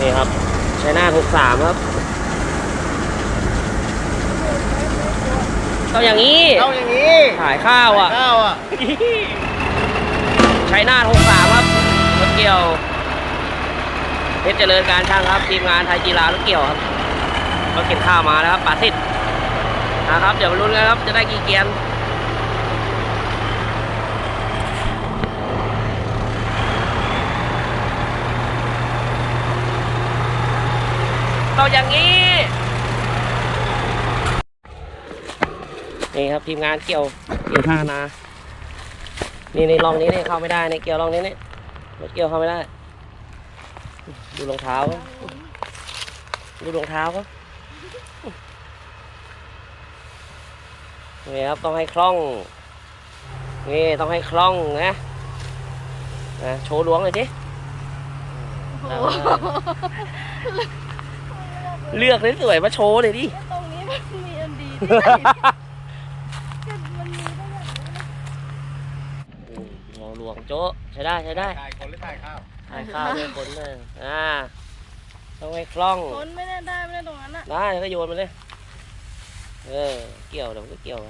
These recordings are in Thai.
นี่ครับใช้หน้าหกสามครับต้องอย่างนี้เอาอย่างนี้ขายข้าวอะ ข้าวอะใช้หน้าหกสามครับรถเกี่ยวเพชรเจริญการช่างครับ ทีมงานไทยกีฬารถเกี่ยวครับก็เก็บข้าวมาแล้วครับป่าสิทธิ์นะครับ เดี๋ยวมาลุ้นกันครับ จะได้กี่เกียน ต้องอย่างนี้ นี่ครับทีมงานเกี่ยวเกี่ยวท่านา นี่ในร่องนี้เนี่ยเข้าไม่ได้ในเกี่ยวร่องนี้เนี่รถเกี่ยวเข้าไม่ได้ ดูรองเท้า ดูรองเท้าเขานี่ครับต้องให้คล่อง นี่ต้องให้คล่องนะนะโชว์ล้วงเลยสิ เลือกสวยๆมาโชว์เลยดิตรงนี้มันมีอันดีที่ไหนก็มันมีได้งหลองลวงโจ๊ะใช้ได้ใช้ได้ถ่ายคนหรือถ่ายข้าวถ่ายข้าวด้วยคนเลยอ่าต้องให้คล่อง คนไม่ได้ได้ไม่ได้ตรงนั้นอะ ได้ก็โยนมาเลย เออ เกี่ยวเดี๋ยวมันก็เกี่ยวไป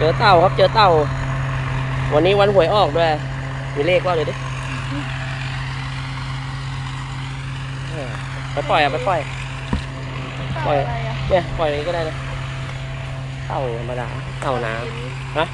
เจอเต่าครับเจอเต่า วันนี้วันหวยออกด้วย มีเลขว่าเลยดิไปปล่อยอะไปปล่อย ปล่อย เนี่ยปล่อยอย่างนี้ก็ได้นะเต่าธรรมดาเต่าน้ำฮะ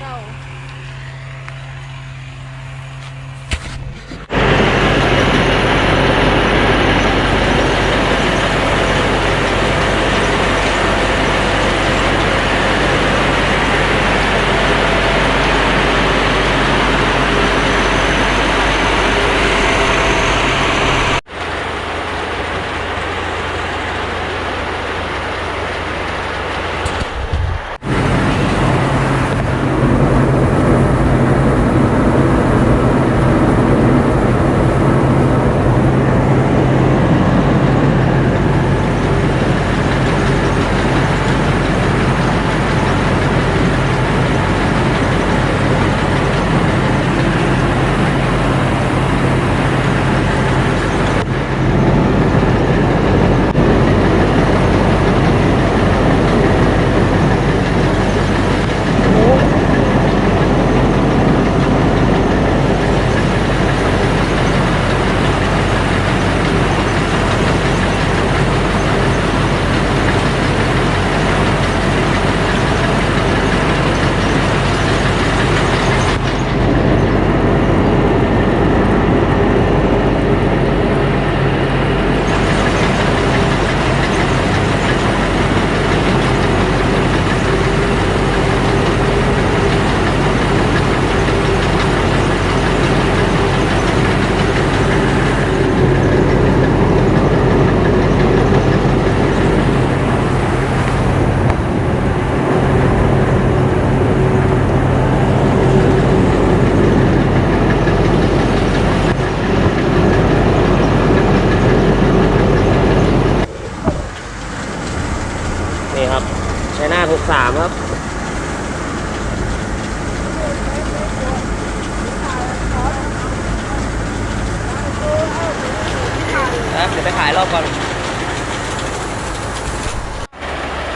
รอบก่อน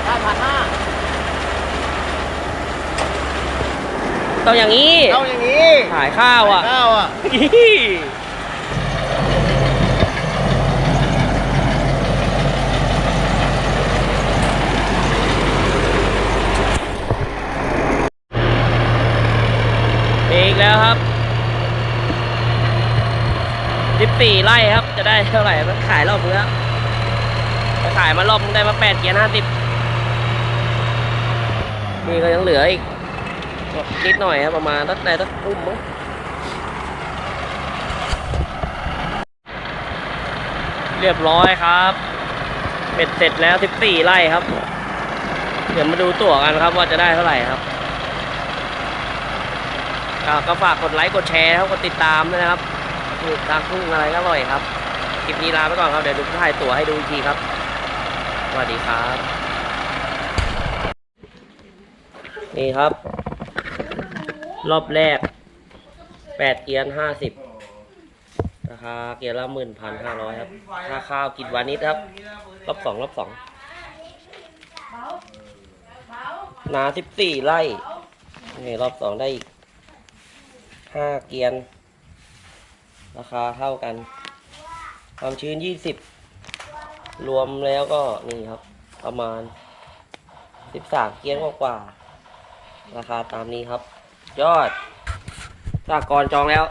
ห้าพันห้าต้องอย่างนี้ เอาอย่างนี้ขายข้าวอะ ข้าวอะ อีกแล้วครับ สิบสี่ไร่ครับ จะได้เท่าไหร่มันขายรอบนึงแล้วขายมารอบนึงได้มาแปดเกียร์ห้าสิบนี่ก็ยังเหลืออีกนิดหน่อยครับประมาณตั้งแต่ตั้งอุ้มมั้งเรียบร้อยครับเป็ดเสร็จแล้วสิบสี่ไร่ครับ เดี๋ยวมาดูตั๋วกันครับว่าจะได้เท่าไหร่ครับก็ฝากกดไลค์กดแชร์ครับกดติดตามด้วยนะครับ ลูกตามทุ่งอะไรก็อร่อยครับคลิปนี้ลาไปก่อนครับเดี๋ยวดูถ่ายตั๋วให้ดูอีกทีครับสวัสดีครับ นี่ครับ รอบแรกแปดเกียร์ห้าสิบราคาเกียร์ละหมื่นพันห้าร้อยครับค่าข้าวกินวานิดครับ รอบสองรอบสองนาสิบสี่ไร่นี่รอบสองได้อีกห้าเกียร์ ราคาเท่ากัน ความชื้นยี่สิบรวมแล้วก็นี่ครับ ประมาณสิบสามเกียร์กว่า ราคาตามนี้ครับ ยอดสากรจองแล้ว